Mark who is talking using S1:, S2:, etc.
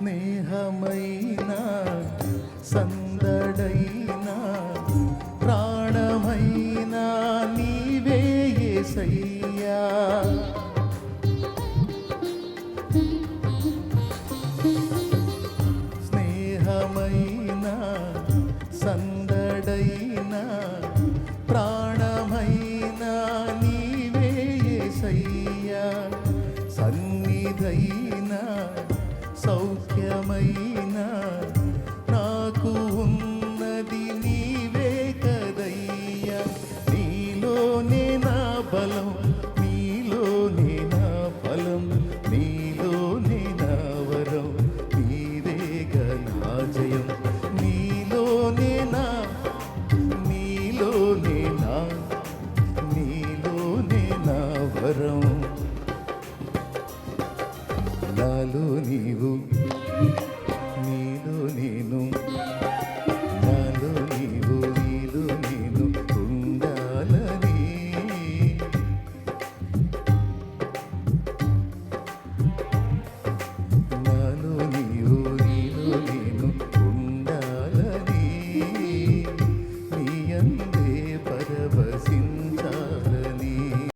S1: స్నేహమైన సందడైన ప్రాణమైన నీవే యేసయ్యా స్నేహమైన సందడైన ప్రాణమైన నీవే యేసయ్యా సన్నిధైన సౌఖ్యమైన నాకు ఉన్నది నీవే కదయ్యా. నీలోనే నా బలం నీలోనే నా బలం నీలోనే నా వరం నీవే జయం నీలోనే నా నీలోనే నా నీలోనే నా వరం. నాలో నీవు.